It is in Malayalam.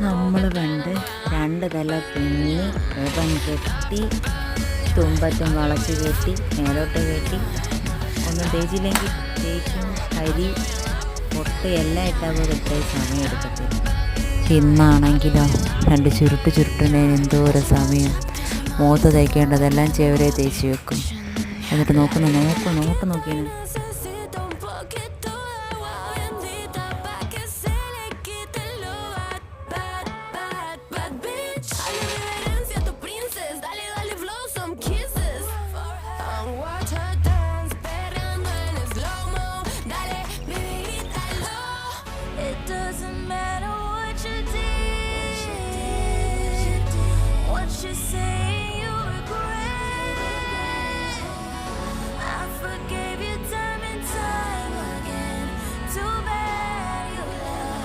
നമ്മൾ പണ്ട് രണ്ട് തല പിന്നി മുഖം കെട്ടി തുമ്പത്തും വളച്ച് കെട്ടി മേലോട്ട് കെട്ടി. ഒന്നും തേച്ചില്ലെങ്കിൽ തേക്കും കരി പൊട്ട് എല്ലാം ഇട്ടാൽ പോലും ഇത്രയും സമയം എടുക്കത്തില്ല. ഇന്നാണെങ്കിലോ? രണ്ട് ചുരുട്ട് ചുരുട്ടുന്നതിന് എന്തോ ഒരു സമയം. മുഖത്ത് തേക്കേണ്ടതെല്ലാം ചെവരെ തേച്ച് വെക്കും. എന്നിട്ട് നോക്കുന്നു നോക്കും നോക്ക് നോക്കിയാണ്